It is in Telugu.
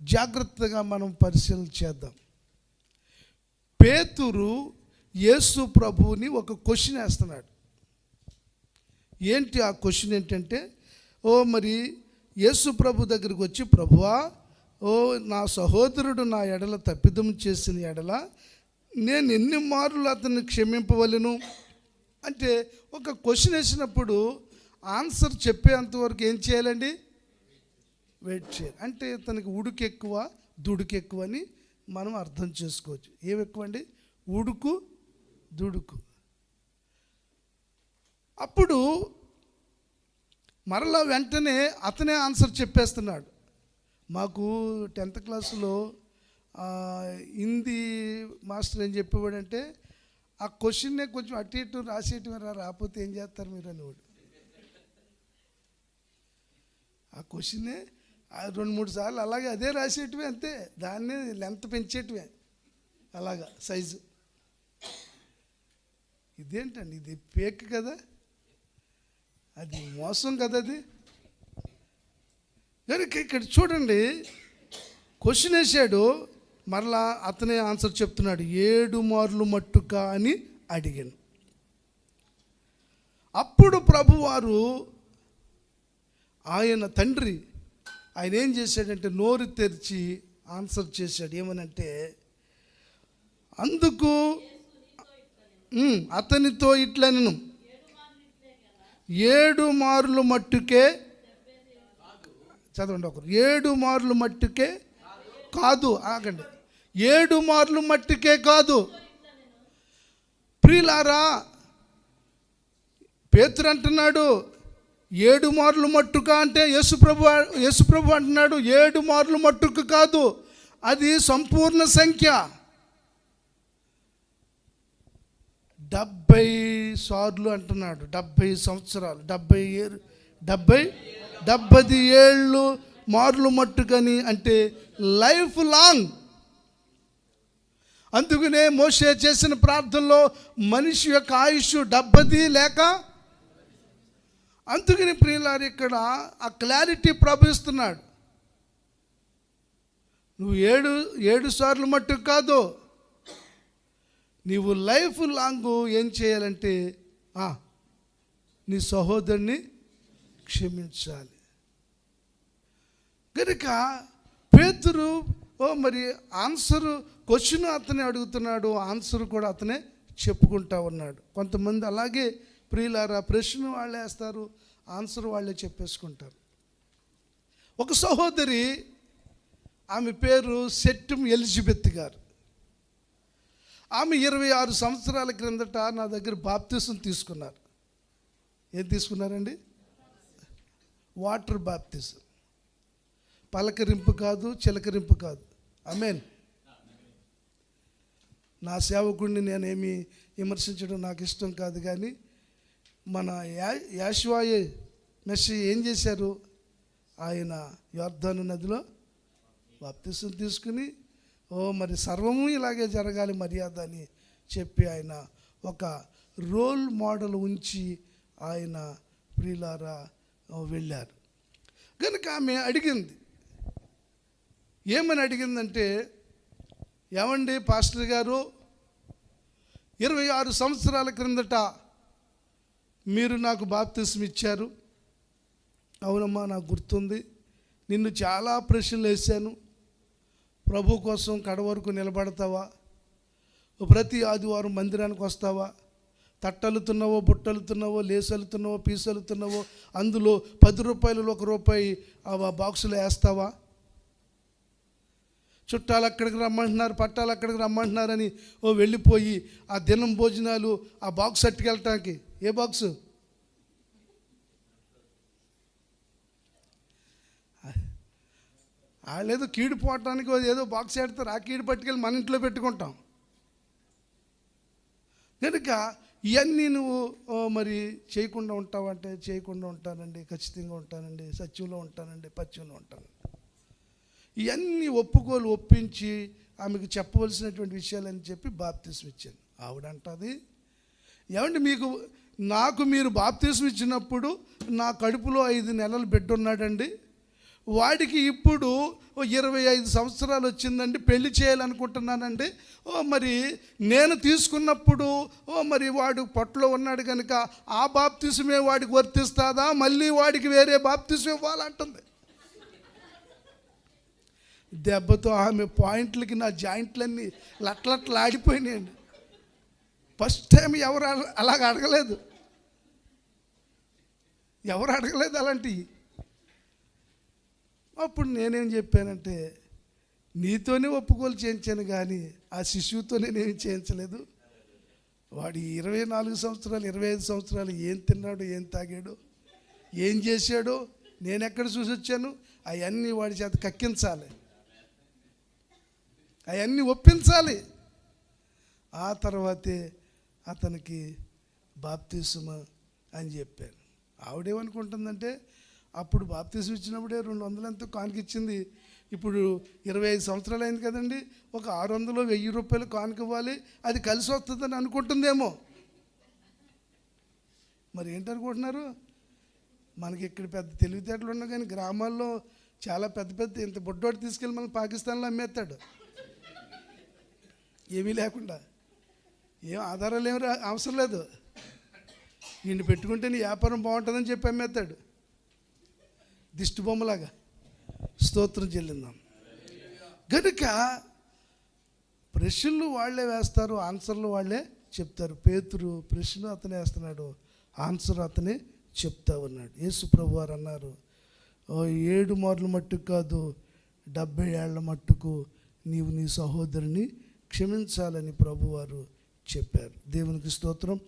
జాగ్రత్తగా మనం పరిశీలన చేద్దాం. పేతురు యేసు ప్రభువుని ఒక క్వశ్చన్ వేస్తున్నాడు. ఏంటి ఆ క్వశ్చన్ ఏంటంటే ఓ మరి యేసు ప్రభు దగ్గరికి వచ్చి ప్రభువా ఓ నా సహోదరుడు నా ఎడల తప్పిదం చేసిన ఎడల నేను ఎన్ని మార్లు అతన్ని క్షమింపవలను? అంటే ఒక క్వశ్చన్ వేసినప్పుడు ఆన్సర్ చెప్పేంతవరకు ఏం చేయాలండి? వెయిట్ చేయాలి. అంటే తనకి ఉడుకు ఎక్కువ దుడుకు ఎక్కువ అని మనం అర్థం చేసుకోవచ్చు. ఏమి ఎక్కువ అండి? ఉడుకు దుడుకు. అప్పుడు మరలా వెంటనే అతనే ఆన్సర్ చెప్పేస్తున్నాడు. మాకు టెన్త్ క్లాసులో హిందీ మాస్టర్ ఏం చెప్పేవాడంటే ఆ క్వశ్చన్నే కొంచెం అటు ఇటు రాసేయటం రా రాకపోతే ఏం చేస్తారు మీరు? అనేవాడు. ఆ క్వశ్చన్నే ఆ రెండు మూడు సార్లు అలాగే అదే రాసేటివే అంతే. దాన్ని లెంత్ పెంచేటివే. అలాగా సైజు. ఇదేంటండి? ఇది పేక్ కదా? అది మోసం కదా అది? కనుక ఇక్కడ చూడండి క్వశ్చన్ వేసాడు మరలా అతనే ఆన్సర్ చెప్తున్నాడు ఏడు మార్లు మట్టుక అని అడిగాను. అప్పుడు ప్రభువారు ఆయన తండ్రి ఆయన ఏం చేశాడంటే నోరు తెరిచి ఆన్సర్ చేశాడు. ఏమనంటే అందుకు అతనితో ఇట్లా నేను ఏడు మార్లు మట్టుకే చదవండి ఒకరు ఏడు మార్లు మట్టుకే కాదు ఆగండి. ఏడు మార్లు మట్టుకే కాదు. ప్రియులారా పేతురు అంటున్నాడు ఏడు మార్లు మట్టుక అంటే యేసుప్రభు యేసుప్రభు అంటున్నాడు ఏడు మార్లు మట్టుకు కాదు. అది సంపూర్ణ సంఖ్య. డెబ్భై సార్లు అంటున్నాడు డెబ్భై సంవత్సరాలు డెబ్భై ఏళ్ళు డెబ్బై డెబ్బది ఏళ్ళు మార్లు మట్టుకని అంటే లైఫ్ లాంగ్. అందుకనే మోషే చేసిన ప్రార్థనలో మనిషి యొక్క ఆయుష్ డెబ్బది లేక అందుకని ప్రియులారు ఇక్కడ ఆ క్లారిటీ ప్రవహిస్తున్నాడు. నువ్వు ఏడు ఏడు సార్లు మట్టు కాదు నీవు లైఫ్ లాంగ్ ఏం చేయాలంటే నీ సహోదరుని క్షమించాలి. కనుక పేతురు ఓ మరి ఆన్సర్ క్వశ్చన్ అతనే అడుగుతున్నాడు ఆన్సర్ కూడా అతనే చెప్పుకుంటా ఉన్నాడు. కొంతమంది అలాగే ప్రియులారా ప్రశ్న వాళ్ళే వేస్తారు ఆన్సర్ వాళ్ళే చెప్పేసుకుంటారు. ఒక సహోదరి ఆమె పేరు సెట్టం ఎలిజబెత్ గారు. ఆమె ఇరవై ఆరు సంవత్సరాల క్రిందట నా దగ్గర బాప్తిసం తీసుకున్నారు. ఏం తీసుకున్నారండి? వాటర్ బాప్తిసం. పలకరింపు కాదు చిలకరింపు కాదు. అమేన్ నా సేవకుడిని నేనేమి విమర్శించడం నాకు ఇష్టం కాదు కానీ మన యా యాశ్వాయే మెస్సి ఏం చేశారు? ఆయన యోర్ధను నదిలో బాప్తిసం తీసుకుని ఓ మరి సర్వము ఇలాగే జరగాలి మర్యాద అని చెప్పి ఆయన ఒక రోల్ మోడల్ ఉంచి ఆయన ప్రియులారా వెళ్ళారు. కనుక ఆమె అడిగింది ఏమని అడిగిందంటే ఏమండి పాస్టర్ గారు ఇరవై ఆరు సంవత్సరాల క్రిందట మీరు నాకు బాప్తిసం ఇచ్చారు. అవునమ్మా నాకు గుర్తుంది. నిన్ను చాలా ప్రశ్నలు వేశాను. ప్రభు కోసం కడ వరకు నిలబడతావా? ప్రతి ఆదివారం మందిరానికి వస్తావా? తట్టలుతున్నావో బుట్టలుతున్నావో లేసలుతున్నావో పీసలుతున్నావో అందులో పది రూపాయలు ఒక రూపాయి ఆ వేస్తావా? చుట్టాలు అక్కడికి రమ్మంటున్నారు పట్టాలు అక్కడికి రమ్మంటున్నారని ఓ వెళ్ళిపోయి ఆ దినం భోజనాలు ఆ బాక్స్ అట్టుకెళ్ళటానికి. ఏ బాక్సు వాళ్ళేదో కీడు పోవటానికి ఏదో బాక్స్ పెడతారు ఆ కీడు పట్టుకెళ్ళి మన ఇంట్లో పెట్టుకుంటాం. కనుక ఇవన్నీ నువ్వు ఓ, మరి చేయకుండా ఉంటావంటే చేయకుండా ఉంటానండి ఖచ్చితంగా ఉంటానండి సత్యంలో ఉంటానండి పత్యంలో ఉంటానండి. ఇవన్నీ ఒప్పుకోలు ఒప్పించి ఆమెకు చెప్పవలసినటువంటి విషయాలని చెప్పి బాప్తీసం ఇచ్చాను. ఆవిడంటది ఏమండి మీకు నాకు మీరు బాప్తీసం ఇచ్చినప్పుడు నా కడుపులో ఐదు నెలలు బిడ్డ ఉన్నాడండి వాడికి ఇప్పుడు ఇరవై ఐదు సంవత్సరాలు వచ్చిందండి పెళ్ళి చేయాలనుకుంటున్నానండి. ఓ మరి నేను తీసుకున్నప్పుడు ఓ మరి వాడు పొట్టలో ఉన్నాడు కనుక ఆ బాప్తీసమే వాడికి వర్తిస్తుందా? మళ్ళీ వాడికి వేరే బాప్తీసం ఇవ్వాలంటుంది. దెబ్బతో ఆమె పాయింట్లకి నా జాయింట్లన్నీ లట్లట్లు ఆడిపోయినాయండి ఫస్ట్ టైం ఎవరు అలాగ అడగలేదు. ఎవరు అడగలేదు అలాంటివి అప్పుడు నేనేం చెప్పానంటే నీతోనే ఒప్పుకోలు చేయించాను కానీ ఆ శిశువుతో నేనేం చేయించలేదు. వాడు ఇరవై నాలుగు సంవత్సరాలు ఇరవై ఐదు సంవత్సరాలు ఏం తిన్నాడు ఏం తాగాడు ఏం చేశాడో నేను ఎక్కడ చూసి వచ్చాను అవన్నీ వాడి చేత కక్కించాలి. అవన్నీ ఒప్పించాలి. ఆ తర్వాతే అతనికి బాప్తీసుమ అని చెప్పాను ఆవిడేమనుకుంటుందంటే అప్పుడు బాప్తీసం ఇచ్చినప్పుడే రెండు వందలు ఎంతో కానుకిచ్చింది ఇప్పుడు ఇరవై ఐదు సంవత్సరాలు అయింది కదండి ఒక ఆరు వందలు వెయ్యి రూపాయలు కానుక ఇవ్వాలి అది కలిసి వస్తుందని అనుకుంటుందేమో. మరి ఏంటనుకుంటున్నారు? మనకి ఇక్కడ పెద్ద తెలివితేటలు ఉన్నా కానీ గ్రామాల్లో చాలా పెద్ద పెద్ద ఇంత బొడ్డోటి తీసుకెళ్ళి మనం పాకిస్తాన్లో అమ్మేస్తాడు. ఏమీ లేకుండా. ఏం ఆధారాలు ఏమి రా- అవసరం లేదు. నిన్ను పెట్టుకుంటే నీ వ్యాపారం బాగుంటుందని చెప్పి అమ్మేస్తాడు. దిష్టి బొమ్మలాగా. స్తోత్రం చెల్లిందాం. గనుక ప్రశ్నలు వాళ్ళే వేస్తారు ఆన్సర్లు వాళ్ళే చెప్తారు. పేతురు ప్రశ్న అతనే వేస్తున్నాడు ఆన్సర్ అతనే చెప్తా ఉన్నాడు. యేసు ప్రభు వారు అన్నారు "ఓ ఏడు మార్లు మట్టుకు కాదు డెబ్బై ఏళ్ళ మట్టుకు నీవు నీ సహోదరుని క్షమించాలని ప్రభువారు చెప్పారు. దేవునికి స్తోత్రం.